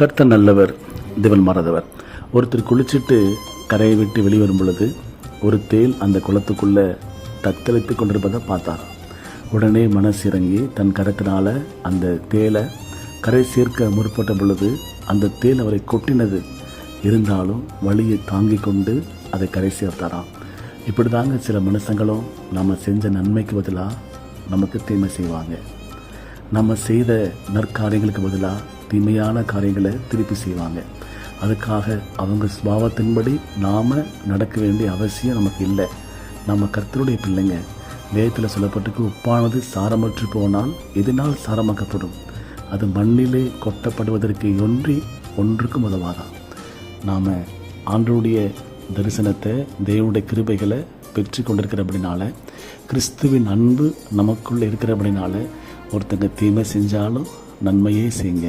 கர்த்த நல்லவர் தேவன் மாறாதவர். ஒருத்தர் குளிச்சுட்டு கரையை விட்டு வெளிவரும் பொழுது ஒரு தேல் அந்த குளத்துக்குள்ளே தத்தளித்து கொண்டிருப்பதை பார்த்தார். உடனே மனசு இறங்கி தன் கரத்தினால் அந்த தேலை கரை சேர்க்க முற்பட்ட பொழுது அந்த தேல் அவரை கொட்டினது. இருந்தாலும் வழியை தாங்கி கொண்டு அதை கரை சேர்த்தாராம். இப்படி தாங்க சில மனுஷங்களும் நம்ம செஞ்ச நன்மைக்கு பதிலாக நமக்கு தீமை செய்வாங்க. நம்ம செய்த நற்காரியங்களுக்கு பதிலாக தீமையான காரியங்களை திருப்பி செய்வாங்க. அதுக்காக அவங்க சுபாவத்தின்படி நாம் நடக்க வேண்டிய அவசியம் நமக்கு இல்லை. நம்ம கர்த்தருடைய பிள்ளைங்க வேதத்தில் சொல்லப்பட்டுக்கு உப்பானது சாரமற்று போனால் எதனால் சாரமாக்கப்படும்? அது மண்ணிலே கொட்டப்படுவதற்கு ஒன்றி ஒன்றுக்கும் உதவாதான் நாம் ஆண்டருடைய தரிசனத்தை தேவனுடைய கிருபைகளை பெற்று கொண்டிருக்கிறபடினால கிறிஸ்துவின் அன்பு நமக்குள்ளே இருக்கிறபடினால ஒருத்தங்க தீமை செஞ்சாலும் நன்மையே செய்யுங்க.